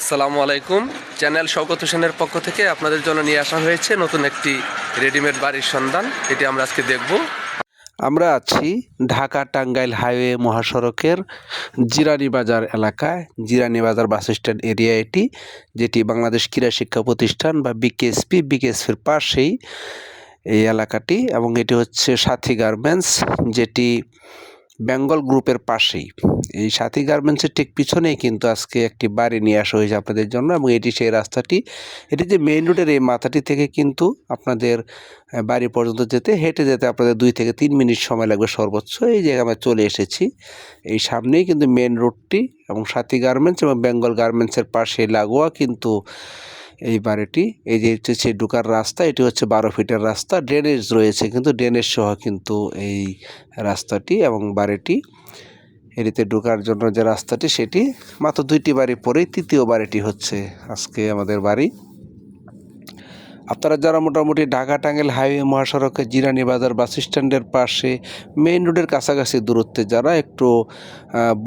আসসালামু আলাইকুম। চ্যানেল শওকত হোসেনের পক্ষ থেকে আপনাদের জন্য নিয়ে আসা হয়েছে নতুন একটি রেডিমেড বাড়ির সন্ধান। এটি আমরা আজকে দেখব। আমরা আছি ঢাকা টাঙ্গাইল হাইওয়ে মহাসড়কের জিরানি বাজার এলাকায়। জিরানি বাজার বাস স্ট্যান্ড এরিয়া এটি, যেটি বাংলাদেশ ক্রীড়া শিক্ষা প্রতিষ্ঠান বা বিকেএসপি, বিকেএসপির পাশেই এই এলাকাটি এবং এটি হচ্ছে সাথী গার্মেন্টস, যেটি বেঙ্গল গ্রুপের পাশেই। এই সাথী গার্মেন্টসের ঠিক পিছনেই কিন্তু আজকে একটি বাড়ি নিয়ে আসা হয়েছে আপনাদের জন্য এবং এটি সেই রাস্তাটি। এটি যে মেইন রোডের এই মাথাটি থেকে কিন্তু আপনাদের বাড়ি পর্যন্ত যেতে, হেঁটে যেতে আপনাদের দুই থেকে তিন মিনিট সময় লাগবে সর্বোচ্চ। এই জায়গায় আমরা চলে এসেছি। এই সামনেই কিন্তু মেন রোডটি এবং সাথী গার্মেন্টস এবং বেঙ্গল গার্মেন্টসের পাশে লাগোয়া কিন্তু এই বাড়িটি, এই যে হচ্ছে ঢোকার রাস্তা, এটি হচ্ছে বারো ফিটের রাস্তা ড্রেনেজ রয়েছে কিন্তু ড্রেনেজ সহ কিন্তু এই রাস্তাটি এবং বাড়িটি। এটিতে ঢোকার জন্য যে রাস্তাটি, সেটি মাত্র দুইটি বাড়ি পরেই তৃতীয় বাড়িটি হচ্ছে আজকে আমাদের বাড়ি। আপনারা যারা মোটামুটি ঢাকা টাঙ্গাইল হাইওয়ে মহাসড়কে জিরানি বাজার বাস স্ট্যান্ডের পাশে মেইন রোডের কাছাকাছি দূরত্বে যারা একটু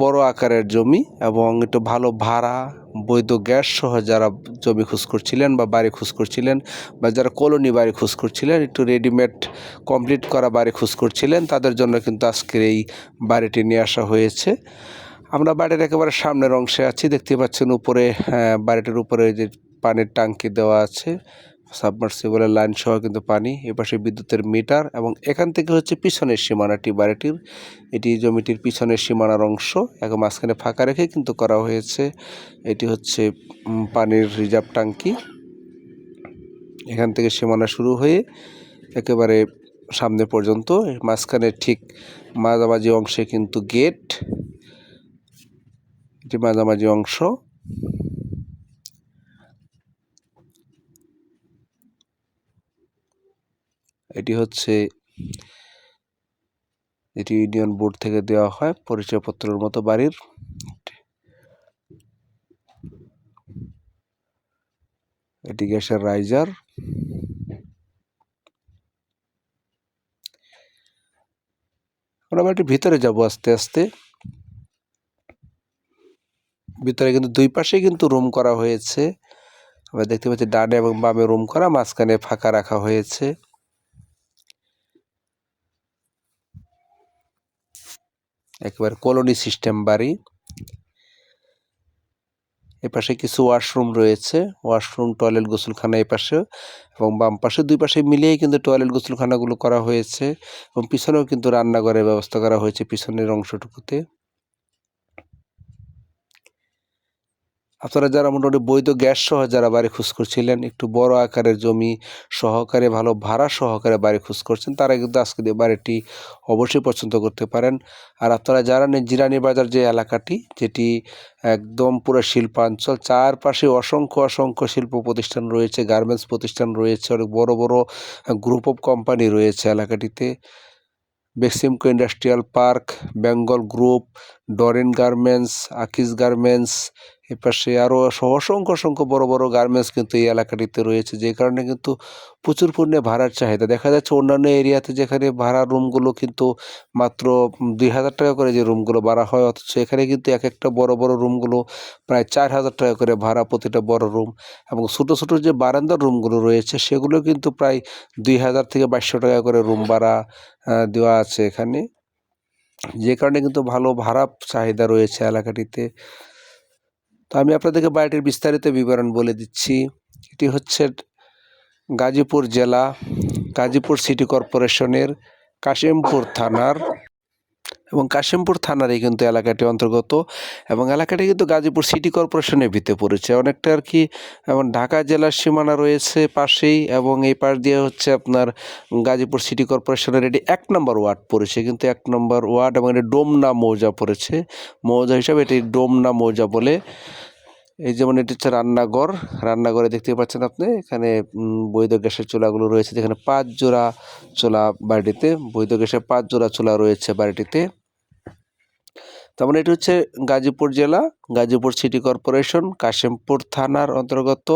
বড় আকারের জমি এবং একটু ভালো ভাড়া, বৈধ গ্যাস সহ যারা জমি খোঁজ করছিলেন বা বাড়ি খোঁজ করছিলেন বা যারা কলোনি বাড়ি খোঁজ করছিলেন, একটু রেডিমেড কমপ্লিট করা বাড়ি খোঁজ করছিলেন, তাদের জন্য কিন্তু আজকের এই বাড়িটি নিয়ে আসা হয়েছে। আমরা বাড়ির একেবারে সামনের অংশে আছি, দেখতে পাচ্ছেন উপরে বাড়িটির উপরে যে পানির ট্যাঙ্কি দেওয়া আছে সাবমার্সিবলের লাইন সহ কিন্তু পানি এপাশে বিদ্যুতের মিটার এবং এখান থেকে হচ্ছে পিছনের সীমানাটি, বাড়িটির। এটি জমিটির পিছনের সীমানার অংশ। এখন মাঝখানে ফাঁকা রেখে কিন্তু করা হয়েছে। এটি হচ্ছে পানির রিজার্ভ ট্যাঙ্কি। এখান থেকে সীমানা শুরু হয়ে একেবারে সামনে পর্যন্ত, মাঝখানে ঠিক মাঝামাঝি অংশে কিন্তু গেট। এটি মাঝামাঝি অংশ। এটি হচ্ছে, এটি ইউনিয়ন বোর্ড থেকে দেওয়া হয় পরিচয়পত্রের মতো বাড়ির। এটি গ্যাসের রাইজার। আমরা বাড়িটির ভিতরে যাব আস্তে আস্তে। ভিতরে কিন্তু দুই পাশে কিন্তু রুম করা হয়েছে। আমরা দেখতে পাচ্ছি ডানে এবং বামে রুম করা, মাঝখানে ফাঁকা রাখা হয়েছে। একেবারে কলোনি সিস্টেম বাড়ি। এপাশে কিছু ওয়াশরুম রয়েছে। ওয়াশরুম, টয়লেট গোসলখানা এপাশে এবং বাম পাশে দুই পাশে মিলিয়েই কিন্তু টয়লেট গোসলখানাগুলো করা হয়েছে এবং পিছনেও কিন্তু রান্নাঘরের ব্যবস্থা করা হয়েছে পিছনের অংশটুকুতে। আপনারা যারা মোটামুটি বৈধ গ্যাস সহ যারা বাড়ি খোঁজ করছিলেন, একটু বড় আকারের জমি সহকারে, ভালো ভাড়া সহকারে বাড়ি খোঁজ করছেন, তারা কিন্তু আজকে বাড়িটি অবশ্যই পছন্দ করতে পারেন। আর আপনারা যারা জিরানি বাজার যে এলাকাটি, যেটি একদম পুরো শিল্পাঞ্চল, চারপাশে অসংখ্য অসংখ্য শিল্প প্রতিষ্ঠান রয়েছে, গার্মেন্টস প্রতিষ্ঠান রয়েছে, অনেক বড় বড় গ্রুপ অফ কোম্পানি রয়েছে এলাকাটিতে। Beximco industrial park, Bengal group, Doreen garments, আকিস গার্মেন্টস এপাশে আরও অসংখ্য অসংখ্য বড় বড় গার্মেন্টস কিন্তু এই এলাকাটিতে রয়েছে, যে কারণে কিন্তু প্রচুর পরিমাণে ভাড়ার চাহিদা। দেখা যাচ্ছে অন্যান্য এরিয়াতে যেখানে ভাড়ার রুমগুলো কিন্তু মাত্র দুই হাজার টাকা করে যে রুমগুলো ভাড়া হয়, অথচ এখানে কিন্তু এক একটা বড় বড় রুমগুলো প্রায় চার হাজার টাকা করে ভাড়া প্রতিটা বড় রুম এবং ছোটো ছোটো যে বারান্দার রুমগুলো রয়েছে, সেগুলো কিন্তু প্রায় দুই হাজার থেকে বাইশশো টাকা করে রুম ভাড়া দেওয়া আছে এখানে। যে কারণে কিন্তু ভালো ভাড়া চাহিদা রয়েছে এলাকাটিতে। তো আমি আপনাদেরকে বাড়িটির বিস্তারিত বিবরণ বলে দিচ্ছি। এটি হচ্ছে গাজীপুর জেলা, গাজীপুর সিটি কর্পোরেশনের কাশিমপুর থানার এবং কাশিমপুর থানারই কিন্তু এলাকাটি অন্তর্গত এবং এলাকাটি কিন্তু গাজীপুর সিটি কর্পোরেশনের ভিতরে পড়েছে। অনেকটা আর কি এবং ঢাকা জেলার সীমানা রয়েছে পাশেই এবং এই পাশ দিয়ে হচ্ছে আপনার গাজীপুর সিটি কর্পোরেশনের এটি এক নম্বর ওয়ার্ড পড়েছে। কিন্তু এক নম্বর ওয়ার্ড এবং এটি ডোমনা মৌজা পড়েছে। মৌজা হিসাবে এটি ডোমনা মৌজা বলে এই যেমন এটি হচ্ছে রান্নাঘর, রান্নাঘরে দেখতে পাচ্ছেন আপনি, এখানে বৈধ গ্যাসের চুলাগুলো রয়েছে, যেখানে পাঁচ জোড়া চুলা বাড়িটিতে, বৈধ গ্যাসের পাঁচ জোড়া চুলা রয়েছে বাড়িটিতে। তার মানে এটি হচ্ছে গাজীপুর জেলা, গাজীপুর সিটি কর্পোরেশন, কাশিমপুর থানার অন্তর্গত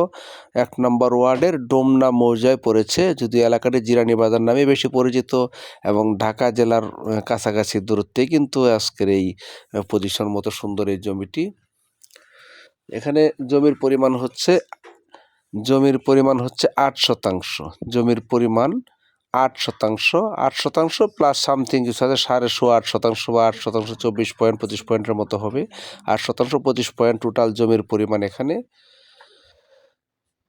এক নম্বর ওয়ার্ডের ডোমনা মৌজায় পড়েছে, যদিও এলাকাটি জিরানি বাজার নামে বেশি পরিচিত এবং ঢাকা জেলার কাছাকাছি দূরত্বে কিন্তু আজকের এই পজিশন মতো সুন্দর এই জমিটি। এখানে জমির পরিমাণ হচ্ছে, জমির পরিমাণ হচ্ছে আট শতাংশ। জমির পরিমাণ আট শতাংশ আট শতাংশ প্লাস সামথিং কিছু আছে, সাড়ে শো আট শতাংশ বা আট শতাংশ চব্বিশ পয়েন্ট পঁচিশ পয়েন্টের মতো হবে। আট শতাংশ, পঁচিশ পয়েন্ট টোটাল জমির পরিমাণ এখানে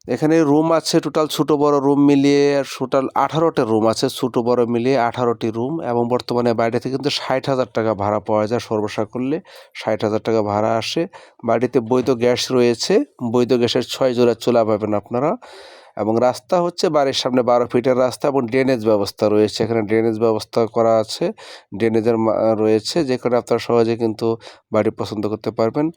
এখানে রুম আছে টোটাল ছোট বড় রুম মিলিয়ে টোটাল আঠারোটা রুম আছে, ছোট বড় মিলিয়ে আঠারোটি রুম। এবং বর্তমানে থেকে কিন্তু ষাট হাজার টাকা ভাড়া পাওয়া যায় সর্বসা করলে ষাট হাজার টাকা ভাড়া আসে। বাড়িতে বৈধ গ্যাস রয়েছে। বৈধ গ্যাসের ছয় জোড়া চুলা পাবেন আপনারা। এবং রাস্তা হচ্ছে বাড়ির সামনে বারো ফিটের রাস্তা এবং ড্রেনেজ ব্যবস্থা রয়েছে। এখানে ড্রেনেজ ব্যবস্থা করা আছে। ড্রেনেজের রয়েছে। যেখানে আপনারা সহজে কিন্তু বাড়ি পছন্দ করতে পারবেন।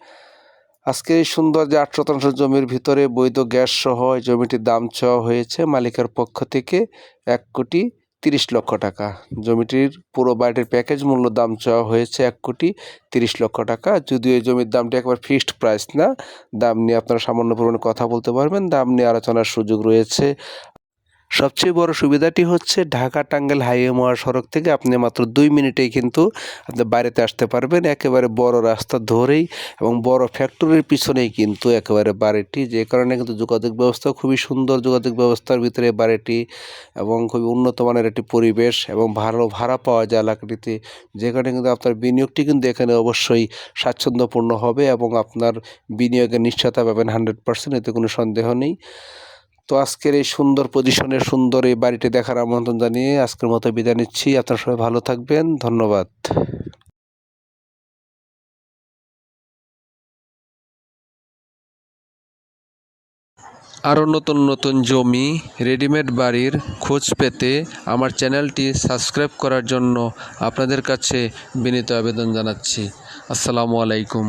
আজকে এই সুন্দর যে আট শতাংশ জমির ভিতরে বৈধ গ্যাস সহ এই জমিটির দাম চাওয়া হয়েছে, মালিকের পক্ষ থেকে এক কোটি তিরিশ লক্ষ টাকা। জমিটির পুরো বাড়িটির প্যাকেজ মূল্য দাম চাওয়া হয়েছে এক কোটি তিরিশ লক্ষ টাকা। যদিও এই জমির দামটি একবার ফিক্সড প্রাইস না, দাম নিয়ে আপনারা সামান্য পরিমাণে কথা বলতে পারবেন, দাম নিয়ে আলোচনার সুযোগ রয়েছে সবচেয়ে বড় সুবিধাটি হচ্ছে ঢাকা টাঙ্গাইল হাইওয়ে মহাসড়ক থেকে আপনি মাত্র দুই মিনিটেই কিন্তু আপনি বাড়িতে আসতে পারবেন। একেবারে বড় রাস্তা ধরেই এবং বড় ফ্যাক্টরির পিছনেই কিন্তু একেবারে বাড়িটি। যে কারণে কিন্তু যোগাযোগ ব্যবস্থা খুবই সুন্দর। যোগাযোগ ব্যবস্থার ভিতরে বাড়িটি এবং খুবই উন্নত মানের একটি পরিবেশ এবং ভালো ভাড়া পাওয়া যায় এলাকাটিতে। যেখানে কিন্তু আপনার বিনিয়োগটি কিন্তু এখানে অবশ্যই স্বাচ্ছন্দ্যপূর্ণ হবে এবং আপনার বিনিয়োগের নিশ্চয়তা পাবেন হান্ড্রেড পার্সেন্ট, এতে কোনো সন্দেহ নেই। তো আজকের এই সুন্দর পজিশনের সুন্দর এই বাড়িটি দেখার আমন্ত্রণ জানিয়ে আজকের মতো বিদায় নিচ্ছি। আপনারা সবাই ভালো থাকবেন। ধন্যবাদ। আরও নতুন নতুন জমি রেডিমেড বাড়ির খোঁজ পেতে আমার চ্যানেলটি সাবস্ক্রাইব করার জন্য আপনাদের কাছে বিনীত আবেদন জানাচ্ছি। আসসালামু আলাইকুম।